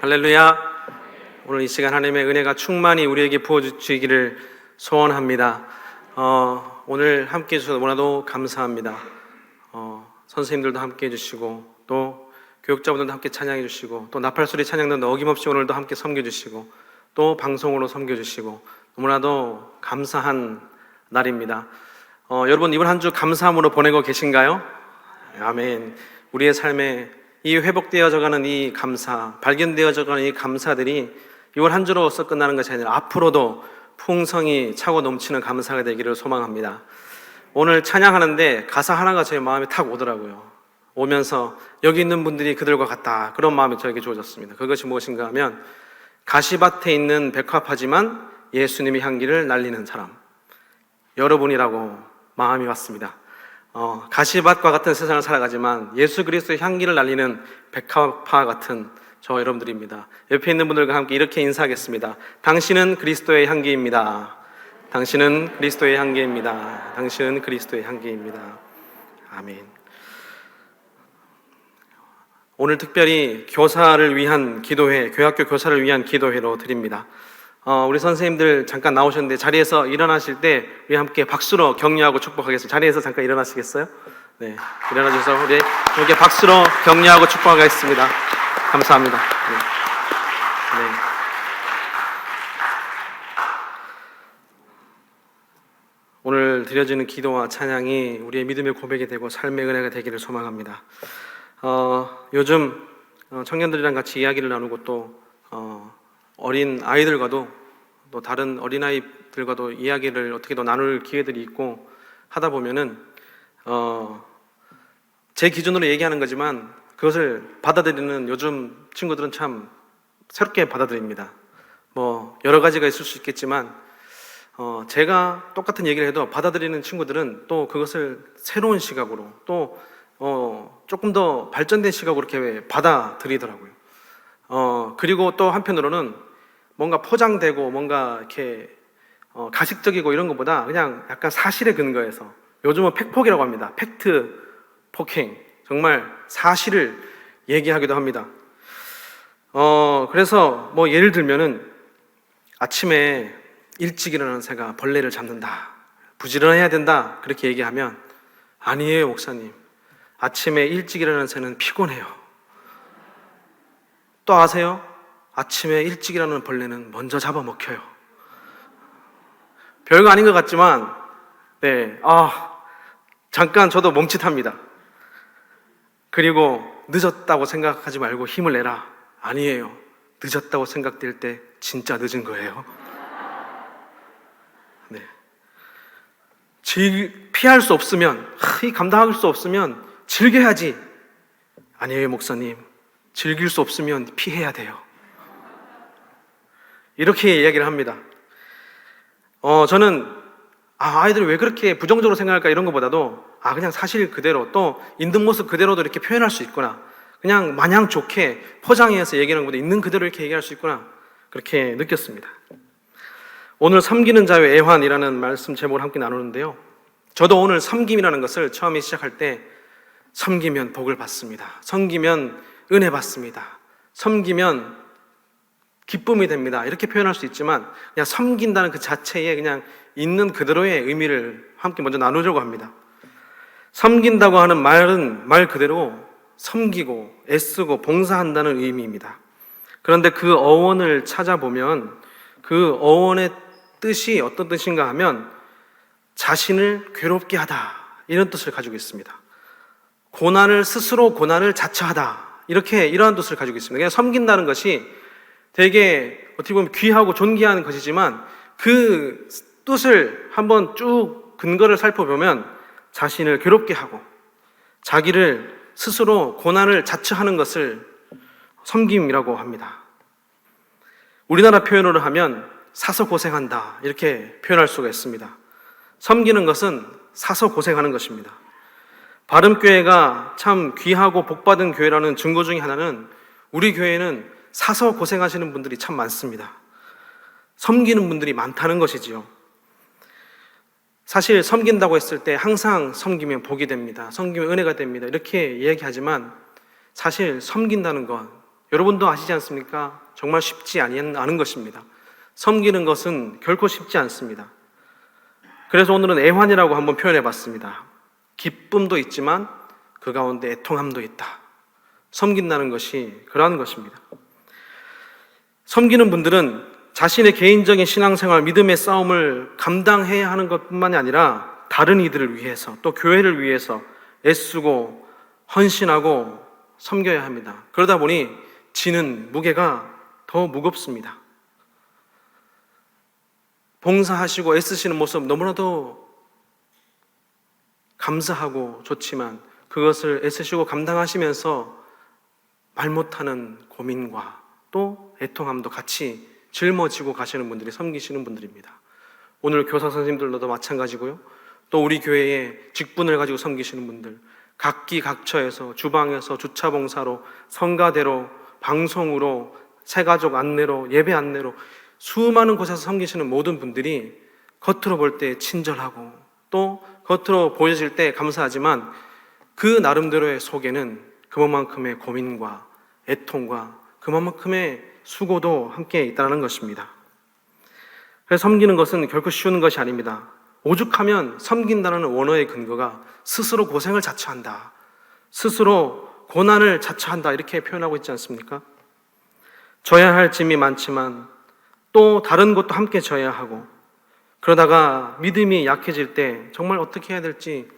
할렐루야. 오늘 이 시간 하나님의 은혜가 충만히 우리에게 부어주시기를 소원합니다. 어, 오늘 함께 해주셔서 너무나도 감사합니다. 어, 선생님들도 함께 해주시고 또 교육자분들도 함께 찬양해 주시고 또 나팔소리 찬양도 어김없이 오늘도 함께 섬겨주시고 또 방송으로 섬겨주시고 너무나도 감사한 날입니다. 어, 여러분 이번 한 주 감사함으로 보내고 계신가요? 아멘. 우리의 삶에 이 회복되어져가는 이 감사, 발견되어져가는 이 감사들이 이월 한 주로서 끝나는 것이 아니라 앞으로도 풍성이 차고 넘치는 감사가 되기를 소망합니다. 오늘 찬양하는데 가사 하나가 제 마음에 탁 오더라고요. 오면서 여기 있는 분들이 그들과 같다. 그런 마음이 저에게 주어졌습니다. 그것이 무엇인가 하면 가시밭에 있는 백합하지만 예수님의 향기를 날리는 사람. 여러분이라고 마음이 왔습니다. 어, 가시밭과 같은 세상을 살아가지만 예수 그리스도의 향기를 날리는 백합화 같은 저 여러분들입니다. 옆에 있는 분들과 함께 이렇게 인사하겠습니다. 당신은 그리스도의 향기입니다. 당신은 그리스도의 향기입니다. 당신은 그리스도의 향기입니다. 아멘. 오늘 특별히 교사를 위한 기도회, 교학교 교사를 위한 기도회로 드립니다. 어, 우리 선생님들 잠깐 나오셨는데 자리에서 일어나실 때 우리 함께 박수로 격려하고 축복하겠습니다. 자리에서 잠깐 일어나시겠어요? 네, 일어나 주셔서 우리 함께 박수로 격려하고 축복하겠습니다. 감사합니다. 네. 네. 오늘 드려지는 기도와 찬양이 우리의 믿음의 고백이 되고 삶의 은혜가 되기를 소망합니다. 어, 요즘 어, 청년들이랑 같이 이야기를 나누고 또 어, 어린 아이들과도 또 다른 어린 아이들과도 이야기를 어떻게 더 나눌 기회들이 있고 하다 보면은 어, 제 기준으로 얘기하는 거지만 그것을 받아들이는 요즘 친구들은 참 새롭게 받아들입니다. 뭐 여러 가지가 있을 수 있겠지만 어, 제가 똑같은 얘기를 해도 받아들이는 친구들은 또 그것을 새로운 시각으로 또 어, 조금 더 발전된 시각으로 이렇게 받아들이더라고요. 어, 그리고 또 한편으로는 뭔가 포장되고 뭔가 이렇게 어, 가식적이고 이런 것보다 그냥 약간 사실에 근거해서 요즘은 팩폭이라고 합니다. 팩트 폭행. 정말 사실을 얘기하기도 합니다. 어, 그래서 뭐 예를 들면은 아침에 일찍 일어나는 새가 벌레를 잡는다. 부지런해야 된다. 그렇게 얘기하면 아니에요, 목사님. 아침에 일찍 일어나는 새는 피곤해요. 또 아세요? 아침에 일찍 일어나는 벌레는 먼저 잡아먹혀요. 별거 아닌 것 같지만, 네, 아, 잠깐 저도 멈칫합니다. 그리고 늦었다고 생각하지 말고 힘을 내라. 아니에요. 늦었다고 생각될 때 진짜 늦은 거예요. 네. 질, 피할 수 없으면, 하, 이 감당할 수 없으면 즐겨야지. 아니에요, 목사님. 즐길 수 없으면 피해야 돼요. 이렇게 이야기를 합니다. 어, 저는, 아, 아이들이 왜 그렇게 부정적으로 생각할까 이런 것보다도, 아, 그냥 사실 그대로 또 있는 모습 그대로도 이렇게 표현할 수 있구나. 그냥 마냥 좋게 포장해서 얘기하는 것보다 있는 그대로 이렇게 얘기할 수 있구나. 그렇게 느꼈습니다. 오늘 섬기는 자의 애환이라는 말씀 제목을 함께 나누는데요. 저도 오늘 섬김이라는 것을 처음에 시작할 때 섬기면 복을 받습니다. 섬기면 은혜 받습니다. 섬기면 기쁨이 됩니다. 이렇게 표현할 수 있지만 그냥 섬긴다는 그 자체에 그냥 있는 그대로의 의미를 함께 먼저 나누려고 합니다. 섬긴다고 하는 말은 말 그대로 섬기고 애쓰고 봉사한다는 의미입니다. 그런데 그 어원을 찾아보면 그 어원의 뜻이 어떤 뜻인가 하면 자신을 괴롭게 하다 이런 뜻을 가지고 있습니다. 고난을 스스로 고난을 자처하다 이렇게 이러한 뜻을 가지고 있습니다. 그냥 섬긴다는 것이 되게 어떻게 보면 귀하고 존귀한 것이지만 그 뜻을 한번 쭉 근거를 살펴보면 자신을 괴롭게 하고 자기를 스스로 고난을 자처하는 것을 섬김이라고 합니다. 우리나라 표현으로 하면 사서 고생한다 이렇게 표현할 수가 있습니다. 섬기는 것은 사서 고생하는 것입니다. 바름교회가 참 귀하고 복받은 교회라는 증거 중에 하나는 우리 교회는 사서 고생하시는 분들이 참 많습니다. 섬기는 분들이 많다는 것이지요. 사실 섬긴다고 했을 때 항상 섬기면 복이 됩니다. 섬기면 은혜가 됩니다. 이렇게 이야기하지만 사실 섬긴다는 건 여러분도 아시지 않습니까? 정말 쉽지 않은 것입니다. 섬기는 것은 결코 쉽지 않습니다. 그래서 오늘은 애환이라고 한번 표현해 봤습니다. 기쁨도 있지만 그 가운데 애통함도 있다. 섬긴다는 것이 그러한 것입니다. 섬기는 분들은 자신의 개인적인 신앙생활, 믿음의 싸움을 감당해야 하는 것뿐만이 아니라 다른 이들을 위해서 또 교회를 위해서 애쓰고 헌신하고 섬겨야 합니다. 그러다 보니 지는 무게가 더 무겁습니다. 봉사하시고 애쓰시는 모습 너무나도 감사하고 좋지만 그것을 애쓰시고 감당하시면서 말 못하는 고민과 또 애통함도 같이 짊어지고 가시는 분들이 섬기시는 분들입니다. 오늘 교사 선생님들도 마찬가지고요. 또 우리 교회에 직분을 가지고 섬기시는 분들, 각기 각처에서 주방에서 주차 봉사로 성가대로 방송으로 새가족 안내로 예배 안내로 수많은 곳에서 섬기시는 모든 분들이 겉으로 볼 때 친절하고 또 겉으로 보여질 때 감사하지만 그 나름대로의 속에는 그만큼의 고민과 애통과 그만큼의 수고도 함께 있다는 것입니다. 그래서 섬기는 것은 결코 쉬운 것이 아닙니다. 오죽하면 섬긴다는 원어의 근거가 스스로 고생을 자처한다. 스스로 고난을 자처한다. 이렇게 표현하고 있지 않습니까? 져야 할 짐이 많지만 또 다른 것도 함께 져야 하고 그러다가 믿음이 약해질 때 정말 어떻게 해야 될지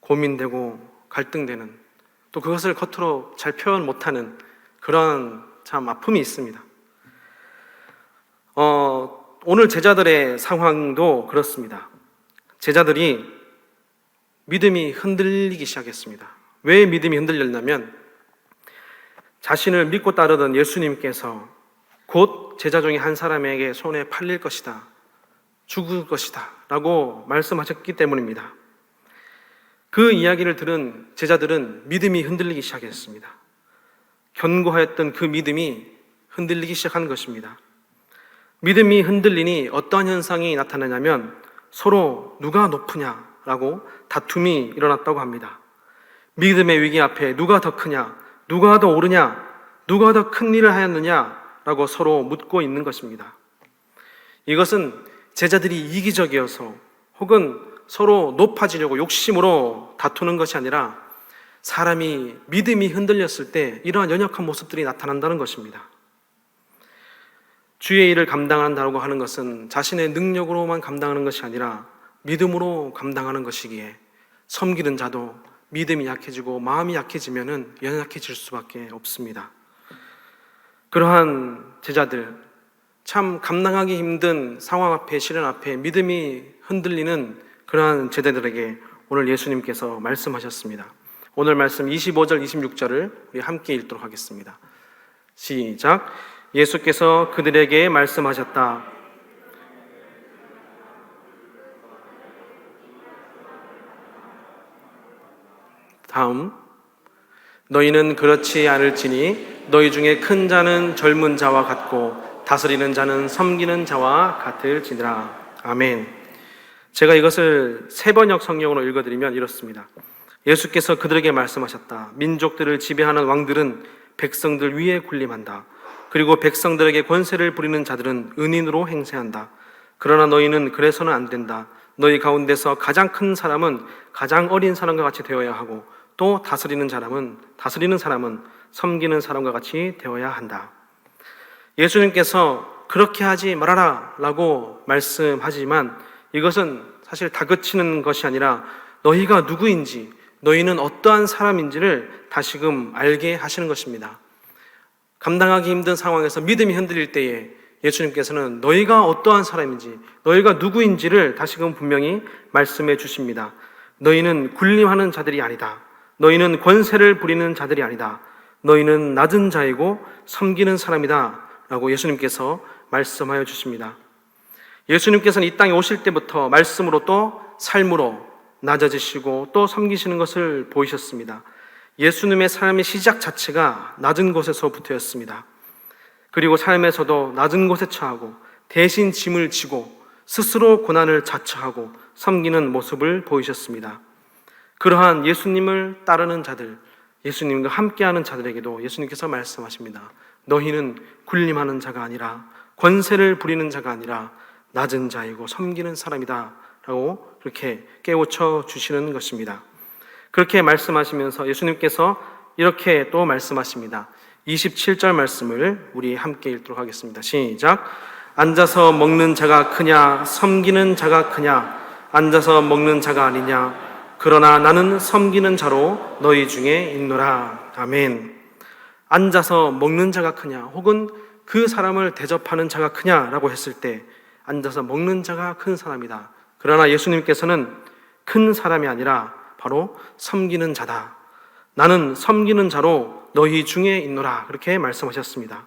고민되고 갈등되는 또 그것을 겉으로 잘 표현 못하는 그런 참 아픔이 있습니다. 어, 오늘 제자들의 상황도 그렇습니다. 제자들이 믿음이 흔들리기 시작했습니다. 왜 믿음이 흔들렸냐면 자신을 믿고 따르던 예수님께서 곧 제자 중에 한 사람에게 손에 팔릴 것이다. 죽을 것이다. 라고 말씀하셨기 때문입니다. 그 이야기를 들은 제자들은 믿음이 흔들리기 시작했습니다. 견고하였던 그 믿음이 흔들리기 시작한 것입니다. 믿음이 흔들리니 어떠한 현상이 나타나냐면 서로 누가 높으냐라고 다툼이 일어났다고 합니다. 믿음의 위기 앞에 누가 더 크냐, 누가 더 오르냐, 누가 더 큰 일을 하였느냐라고 서로 묻고 있는 것입니다. 이것은 제자들이 이기적이어서 혹은 서로 높아지려고 욕심으로 다투는 것이 아니라 사람이 믿음이 흔들렸을 때 이러한 연약한 모습들이 나타난다는 것입니다. 주의 일을 감당한다고 하는 것은 자신의 능력으로만 감당하는 것이 아니라 믿음으로 감당하는 것이기에 섬기는 자도 믿음이 약해지고 마음이 약해지면은 연약해질 수밖에 없습니다. 그러한 제자들 참 감당하기 힘든 상황 앞에 시련 앞에 믿음이 흔들리는 그러한 제자들에게 오늘 예수님께서 말씀하셨습니다. 오늘 말씀 25절 26절을 우리 함께 읽도록 하겠습니다. 시작. 예수께서 그들에게 말씀하셨다. 다음 너희는 그렇지 않을지니 너희 중에 큰 자는 젊은 자와 같고 다스리는 자는 섬기는 자와 같을지니라. 아멘. 제가 이것을 세 번역 성경으로 읽어드리면 이렇습니다. 예수께서 그들에게 말씀하셨다. 민족들을 지배하는 왕들은 백성들 위에 군림한다. 그리고 백성들에게 권세를 부리는 자들은 은인으로 행세한다. 그러나 너희는 그래서는 안 된다. 너희 가운데서 가장 큰 사람은 가장 어린 사람과 같이 되어야 하고 또 다스리는 사람은 다스리는 사람은 섬기는 사람과 같이 되어야 한다. 예수님께서 그렇게 하지 말아라라고 말씀하지만 이것은 사실 다그치는 것이 아니라 너희가 누구인지 너희는 어떠한 사람인지를 다시금 알게 하시는 것입니다. 감당하기 힘든 상황에서 믿음이 흔들릴 때에 예수님께서는 너희가 어떠한 사람인지, 너희가 누구인지를 다시금 분명히 말씀해 주십니다. 너희는 군림하는 자들이 아니다. 너희는 권세를 부리는 자들이 아니다. 너희는 낮은 자이고 섬기는 사람이다. 라고 예수님께서 말씀하여 주십니다. 예수님께서는 이 땅에 오실 때부터 말씀으로 또 삶으로 낮아지시고 또 섬기시는 것을 보이셨습니다. 예수님의 삶의 시작 자체가 낮은 곳에서부터였습니다. 그리고 삶에서도 낮은 곳에 처하고 대신 짐을 지고 스스로 고난을 자처하고 섬기는 모습을 보이셨습니다. 그러한 예수님을 따르는 자들, 예수님과 함께하는 자들에게도 예수님께서 말씀하십니다. 너희는 군림하는 자가 아니라 권세를 부리는 자가 아니라 낮은 자이고 섬기는 사람이다. 라고 그렇게 깨우쳐 주시는 것입니다. 그렇게 말씀하시면서 예수님께서 이렇게 또 말씀하십니다. 27절 말씀을 우리 함께 읽도록 하겠습니다. 시작. 앉아서 먹는 자가 크냐, 섬기는 자가 크냐, 앉아서 먹는 자가 아니냐, 그러나 나는 섬기는 자로 너희 중에 있노라. 아멘. 앉아서 먹는 자가 크냐, 혹은 그 사람을 대접하는 자가 크냐라고 했을 때, 앉아서 먹는 자가 큰 사람이다. 그러나 예수님께서는 큰 사람이 아니라 바로 섬기는 자다. 나는 섬기는 자로 너희 중에 있노라. 그렇게 말씀하셨습니다.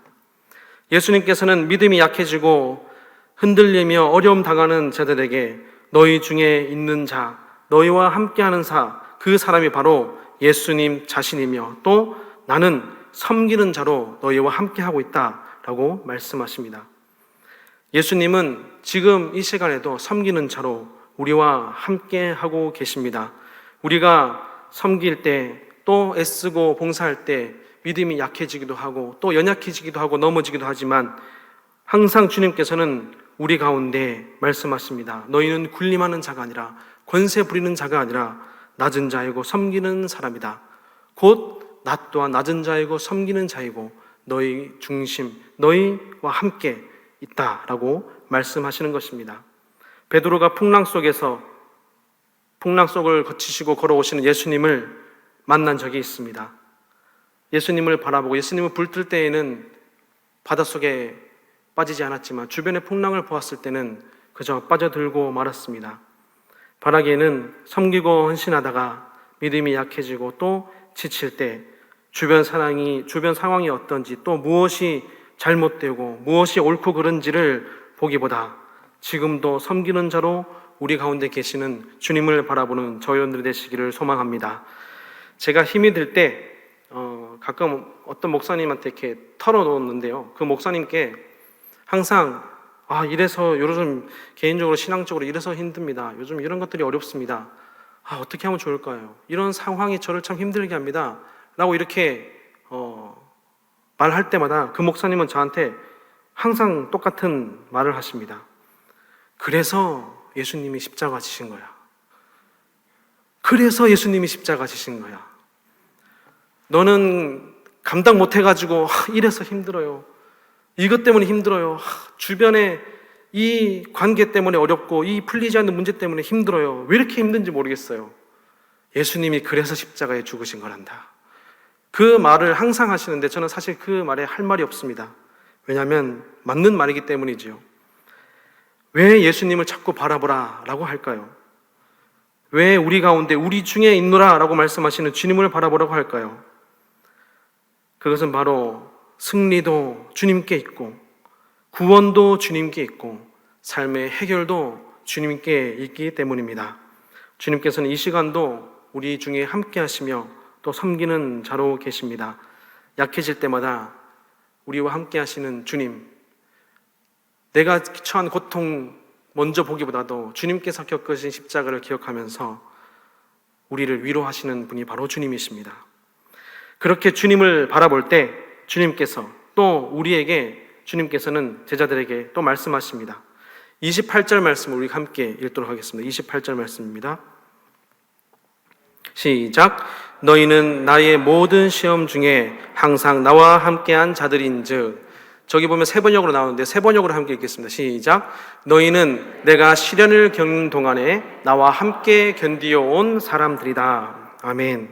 예수님께서는 믿음이 약해지고 흔들리며 어려움 당하는 자들에게 너희 중에 있는 자, 너희와 함께하는 사, 그 사람이 바로 예수님 자신이며 또 나는 섬기는 자로 너희와 함께하고 있다 라고 말씀하십니다. 예수님은 지금 이 시간에도 섬기는 자로 우리와 함께하고 계십니다. 우리가 섬길 때 또 애쓰고 봉사할 때 믿음이 약해지기도 하고 또 연약해지기도 하고 넘어지기도 하지만 항상 주님께서는 우리 가운데 말씀하십니다. 너희는 군림하는 자가 아니라 권세 부리는 자가 아니라 낮은 자이고 섬기는 사람이다. 곧 나 또한 낮은 자이고 섬기는 자이고 너희 중심, 너희와 함께 있다라고 말씀하시는 것입니다. 베드로가 풍랑 속에서 풍랑 속을 거치시고 걸어오시는 예수님을 만난 적이 있습니다. 예수님을 바라보고 예수님을 불뜰 때에는 바닷속에 빠지지 않았지만 주변의 풍랑을 보았을 때는 그저 빠져들고 말았습니다. 바라기에는 섬기고 헌신하다가 믿음이 약해지고 또 지칠 때 주변 상황이 주변 상황이 어떤지 또 무엇이 잘못되고 무엇이 옳고 그른지를 보기보다 지금도 섬기는 자로 우리 가운데 계시는 주님을 바라보는 저희들 되시기를 소망합니다. 제가 힘이 들때 어, 가끔 어떤 목사님한테 이렇게 털어놓는데요. 그 목사님께 항상 아 이래서 요즘 개인적으로 신앙적으로 이래서 힘듭니다. 요즘 이런 것들이 어렵습니다. 아 어떻게 하면 좋을까요? 이런 상황이 저를 참 힘들게 합니다. 라고 이렇게 어, 말할 때마다 그 목사님은 저한테 항상 똑같은 말을 하십니다. 그래서 예수님이 십자가 지신 거야. 그래서 예수님이 십자가 지신 거야. 너는 감당 못 해가지고 하, 이래서 힘들어요. 이것 때문에 힘들어요. 하, 주변에 이 관계 때문에 어렵고 이 풀리지 않는 문제 때문에 힘들어요. 왜 이렇게 힘든지 모르겠어요. 예수님이 그래서 십자가에 죽으신 거란다. 그 말을 항상 하시는데 저는 사실 그 말에 할 말이 없습니다. 왜냐하면 맞는 말이기 때문이지요. 왜 예수님을 자꾸 바라보라 라고 할까요? 왜 우리 가운데 우리 중에 있노라 라고 말씀하시는 주님을 바라보라고 할까요? 그것은 바로 승리도 주님께 있고 구원도 주님께 있고 삶의 해결도 주님께 있기 때문입니다. 주님께서는 이 시간도 우리 중에 함께 하시며 또 섬기는 자로 계십니다. 약해질 때마다 우리와 함께 하시는 주님, 내가 처한 고통 먼저 보기보다도 주님께서 겪으신 십자가를 기억하면서 우리를 위로하시는 분이 바로 주님이십니다. 그렇게 주님을 바라볼 때 주님께서 또 우리에게 주님께서는 제자들에게 또 말씀하십니다. 28절 말씀을 우리 함께 읽도록 하겠습니다. 28절 말씀입니다. 시작. 너희는 나의 모든 시험 중에 항상 나와 함께한 자들인즉 저기 보면 세 번역으로 나오는데 세 번역으로 함께 읽겠습니다. 시작. 너희는 내가 시련을 겪는 동안에 나와 함께 견디어 온 사람들이다. 아멘.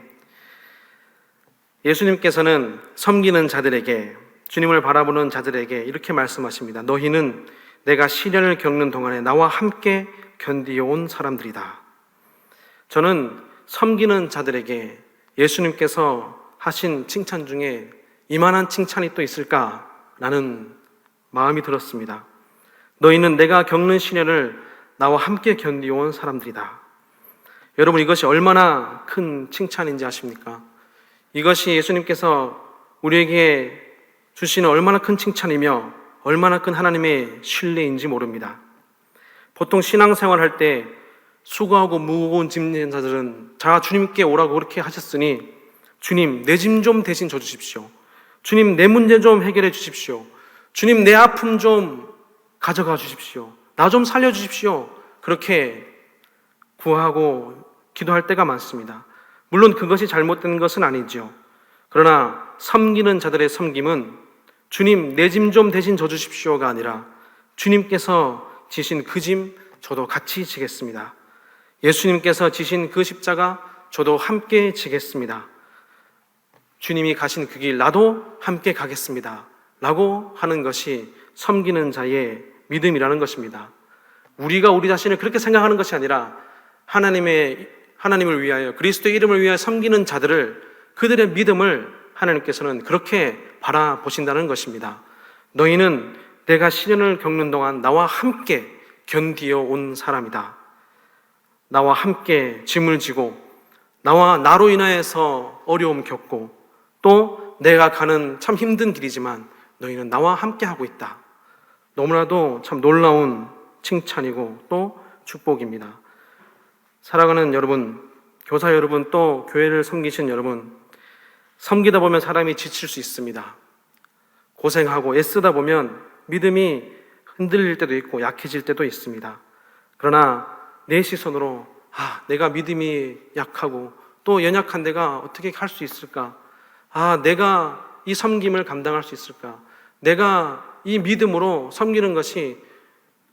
예수님께서는 섬기는 자들에게 주님을 바라보는 자들에게 이렇게 말씀하십니다. 너희는 내가 시련을 겪는 동안에 나와 함께 견디어 온 사람들이다. 저는 섬기는 자들에게 예수님께서 하신 칭찬 중에 이만한 칭찬이 또 있을까? 라는 마음이 들었습니다. 너희는 내가 겪는 시련을 나와 함께 견디온 사람들이다. 여러분 이것이 얼마나 큰 칭찬인지 아십니까? 이것이 예수님께서 우리에게 주시는 얼마나 큰 칭찬이며 얼마나 큰 하나님의 신뢰인지 모릅니다. 보통 신앙생활 할 때 수고하고 무거운 짐진 자들은 자 주님께 오라고 그렇게 하셨으니 주님 내 짐 좀 대신 져 주십시오. 주님 내 문제 좀 해결해 주십시오. 주님 내 아픔 좀 가져가 주십시오. 나 좀 살려 주십시오. 그렇게 구하고 기도할 때가 많습니다. 물론 그것이 잘못된 것은 아니지요. 그러나 섬기는 자들의 섬김은 주님 내 짐 좀 대신 져 주십시오가 아니라 주님께서 지신 그 짐 저도 같이 지겠습니다. 예수님께서 지신 그 십자가 저도 함께 지겠습니다. 주님이 가신 그 길 나도 함께 가겠습니다. 라고 하는 것이 섬기는 자의 믿음이라는 것입니다. 우리가 우리 자신을 그렇게 생각하는 것이 아니라 하나님의 하나님을 위하여 그리스도의 이름을 위하여 섬기는 자들을 그들의 믿음을 하나님께서는 그렇게 바라보신다는 것입니다. 너희는 내가 시련을 겪는 동안 나와 함께 견디어 온 사람이다. 나와 함께 짐을 지고 나와 나로 인하여서 어려움 겪고 또 내가 가는 참 힘든 길이지만 너희는 나와 함께 하고 있다. 너무나도 참 놀라운 칭찬이고 또 축복입니다. 사랑하는 여러분, 교사 여러분, 또 교회를 섬기신 여러분, 섬기다 보면 사람이 지칠 수 있습니다. 고생하고 애쓰다 보면 믿음이 흔들릴 때도 있고 약해질 때도 있습니다. 그러나 내 시선으로 아, 내가 믿음이 약하고 또 연약한 내가 어떻게 할 수 있을까? 아, 내가 이 섬김을 감당할 수 있을까? 내가 이 믿음으로 섬기는 것이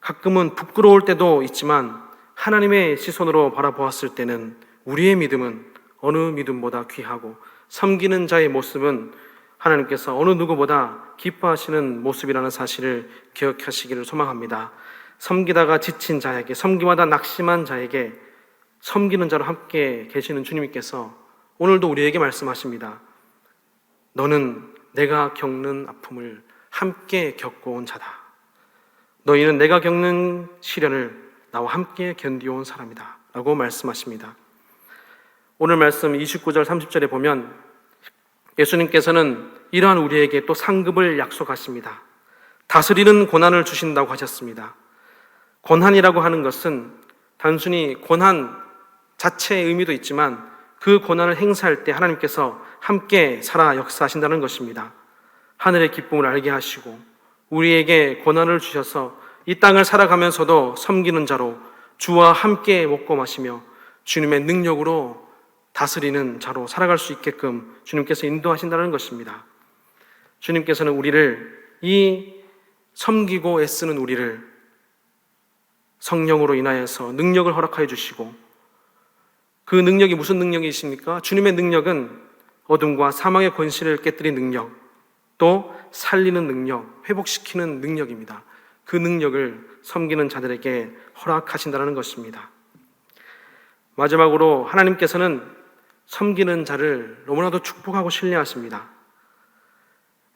가끔은 부끄러울 때도 있지만 하나님의 시선으로 바라보았을 때는 우리의 믿음은 어느 믿음보다 귀하고 섬기는 자의 모습은 하나님께서 어느 누구보다 기뻐하시는 모습이라는 사실을 기억하시기를 소망합니다. 섬기다가 지친 자에게, 섬기마다 낙심한 자에게 섬기는 자로 함께 계시는 주님께서 오늘도 우리에게 말씀하십니다. 너는 내가 겪는 아픔을 함께 겪어온 자다. 너희는 내가 겪는 시련을 나와 함께 견디어온 사람이다. 라고 말씀하십니다. 오늘 말씀 29절 30절에 보면 예수님께서는 이러한 우리에게 또 상급을 약속하십니다. 다스리는 고난을 주신다고 하셨습니다. 고난이라고 하는 것은 단순히 고난 자체의 의미도 있지만 그 고난을 행사할 때 하나님께서 함께 살아 역사하신다는 것입니다. 하늘의 기쁨을 알게 하시고 우리에게 고난을 주셔서 이 땅을 살아가면서도 섬기는 자로 주와 함께 먹고 마시며 주님의 능력으로 다스리는 자로 살아갈 수 있게끔 주님께서 인도하신다는 것입니다. 주님께서는 우리를 이 섬기고 애쓰는 우리를 성령으로 인하여서 능력을 허락하여 주시고 그 능력이 무슨 능력이십니까? 주님의 능력은 어둠과 사망의 권세를 깨뜨린 능력, 또 살리는 능력, 회복시키는 능력입니다. 그 능력을 섬기는 자들에게 허락하신다는 것입니다. 마지막으로 하나님께서는 섬기는 자를 너무나도 축복하고 신뢰하십니다.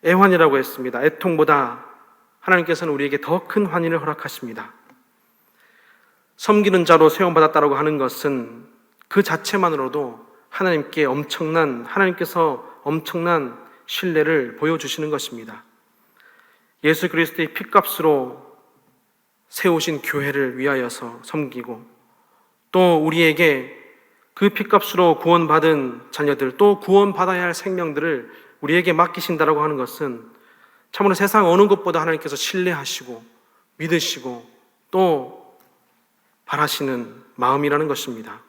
애환이라고 했습니다. 애통보다 하나님께서는 우리에게 더 큰 환희를 허락하십니다. 섬기는 자로 세움받았다고 하는 것은 그 자체만으로도 하나님께 엄청난, 하나님께서 엄청난 신뢰를 보여주시는 것입니다. 예수 그리스도의 피값으로 세우신 교회를 위하여서 섬기고 또 우리에게 그 피값으로 구원받은 자녀들 또 구원받아야 할 생명들을 우리에게 맡기신다라고 하는 것은 참으로 세상 어느 것보다 하나님께서 신뢰하시고 믿으시고 또 바라시는 마음이라는 것입니다.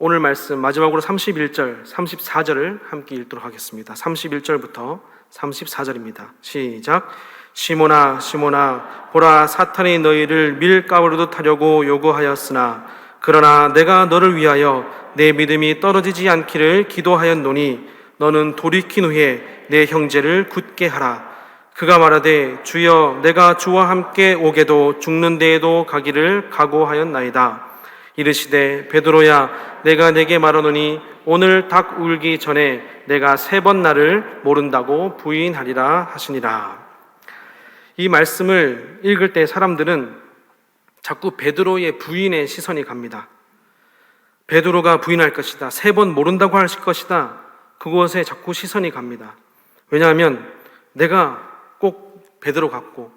오늘 말씀 마지막으로 31절, 34절을 함께 읽도록 하겠습니다. 31절부터 34절입니다. 시작. 시모나 시모나 보라 사탄이 너희를 밀가루로 타려고 요구하였으나 그러나 내가 너를 위하여 내 믿음이 떨어지지 않기를 기도하였노니 너는 돌이킨 후에 내 형제를 굳게 하라. 그가 말하되 주여 내가 주와 함께 오게도 죽는 데에도 가기를 각오하였나이다. 이르시되 베드로야 내가 내게 말하노니 오늘 닭 울기 전에 내가 세 번 나를 모른다고 부인하리라 하시니라. 이 말씀을 읽을 때 사람들은 자꾸 베드로의 부인의 시선이 갑니다. 베드로가 부인할 것이다. 세 번 모른다고 할 것이다. 그곳에 자꾸 시선이 갑니다. 왜냐하면 내가 꼭 베드로 같고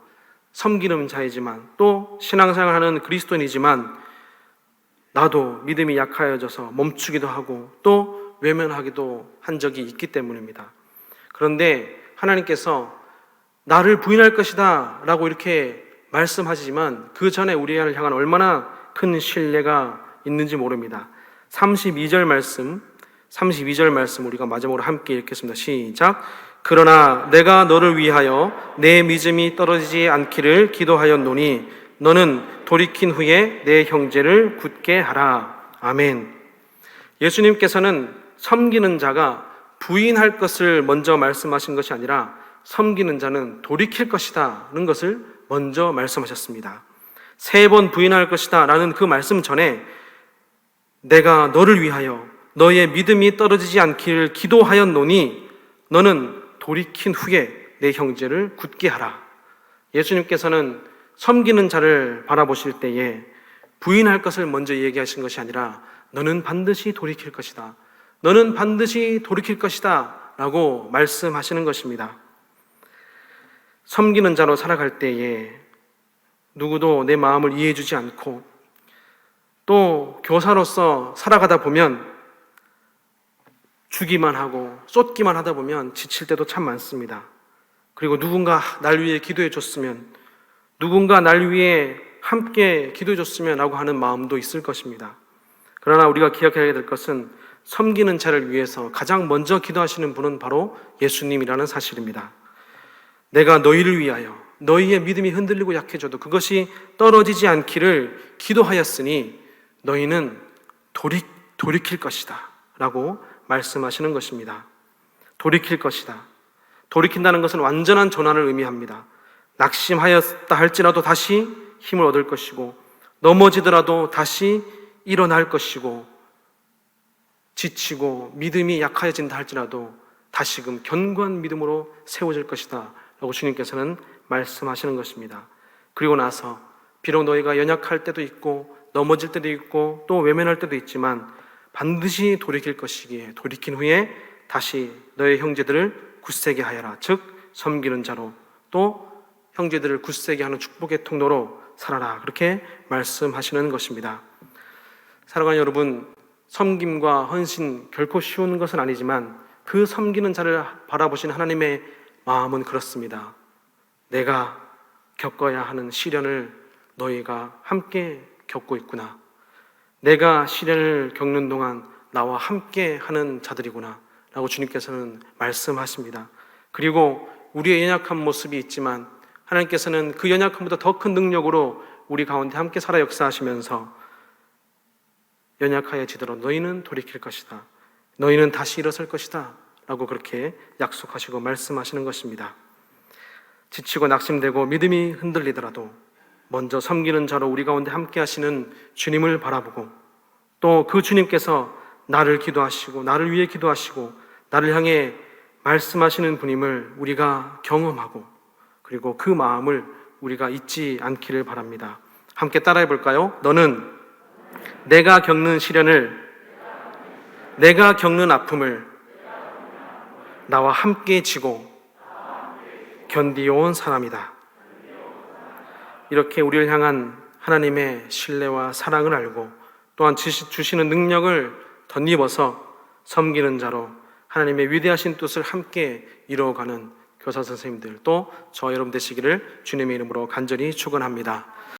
섬기는 자이지만 또 신앙생활하는 그리스도인이지만 나도 믿음이 약하여져서 멈추기도 하고 또 외면하기도 한 적이 있기 때문입니다. 그런데 하나님께서 나를 부인할 것이다 라고 이렇게 말씀하시지만 그 전에 우리를 향한 얼마나 큰 신뢰가 있는지 모릅니다. 32절 말씀, 32절 말씀 우리가 마지막으로 함께 읽겠습니다. 시작. 그러나 내가 너를 위하여 내 믿음이 떨어지지 않기를 기도하였노니 너는 돌이킨 후에 내 형제를 굳게 하라. 아멘. 예수님께서는 섬기는 자가 부인할 것을 먼저 말씀하신 것이 아니라 섬기는 자는 돌이킬 것이다는 것을 먼저 말씀하셨습니다. 세 번 부인할 것이다 라는 그 말씀 전에 내가 너를 위하여 너의 믿음이 떨어지지 않기를 기도하였노니 너는 돌이킨 후에 내 형제를 굳게 하라. 예수님께서는 섬기는 자를 바라보실 때에 부인할 것을 먼저 얘기하신 것이 아니라 너는 반드시 돌이킬 것이다. 너는 반드시 돌이킬 것이다. 라고 말씀하시는 것입니다. 섬기는 자로 살아갈 때에 누구도 내 마음을 이해해 주지 않고 또 교사로서 살아가다 보면 주기만 하고 쏟기만 하다 보면 지칠 때도 참 많습니다. 그리고 누군가 날 위해 기도해 줬으면 누군가 날 위해 함께 기도해 줬으면 라고 하는 마음도 있을 것입니다. 그러나 우리가 기억해야 될 것은 섬기는 자를 위해서 가장 먼저 기도하시는 분은 바로 예수님이라는 사실입니다. 내가 너희를 위하여 너희의 믿음이 흔들리고 약해져도 그것이 떨어지지 않기를 기도하였으니 너희는 돌이, 돌이킬 것이다. 라고 말씀하시는 것입니다. 돌이킬 것이다. 돌이킨다는 것은 완전한 전환을 의미합니다. 낙심하였다 할지라도 다시 힘을 얻을 것이고, 넘어지더라도 다시 일어날 것이고, 지치고 믿음이 약해진다 할지라도 다시금 견고한 믿음으로 세워질 것이다. 라고 주님께서는 말씀하시는 것입니다. 그리고 나서 비록 너희가 연약할 때도 있고 넘어질 때도 있고 또 외면할 때도 있지만 반드시 돌이킬 것이기에 돌이킨 후에 다시 너의 형제들을 굳세게 하여라. 즉 섬기는 자로 또 형제들을 굳세게 하는 축복의 통로로 살아라. 그렇게 말씀하시는 것입니다. 사랑하는 여러분, 섬김과 헌신 결코 쉬운 것은 아니지만 그 섬기는 자를 바라보신 하나님의 마음은 그렇습니다. 내가 겪어야 하는 시련을 너희가 함께 겪고 있구나. 내가 시련을 겪는 동안 나와 함께 하는 자들이구나. 라고 주님께서는 말씀하십니다. 그리고 우리의 연약한 모습이 있지만 하나님께서는 그 연약함보다 더 큰 능력으로 우리 가운데 함께 살아 역사하시면서 연약하여지도록 너희는 돌이킬 것이다. 너희는 다시 일어설 것이다. 라고 그렇게 약속하시고 말씀하시는 것입니다. 지치고 낙심되고 믿음이 흔들리더라도 먼저 섬기는 자로 우리 가운데 함께 하시는 주님을 바라보고 또 그 주님께서 나를 기도하시고 나를 위해 기도하시고 나를 향해 말씀하시는 분임을 우리가 경험하고 그리고 그 마음을 우리가 잊지 않기를 바랍니다. 함께 따라해 볼까요? 너는 내가 겪는 시련을 내가 겪는 아픔을 나와 함께 지고 견디어온 사람이다. 이렇게 우리를 향한 하나님의 신뢰와 사랑을 알고 또한 주시는 능력을 덧입어서 섬기는 자로 하나님의 위대하신 뜻을 함께 이루어가는 교사 선생님들 또저 여러분 되시기를 주님의 이름으로 간절히 축원합니다.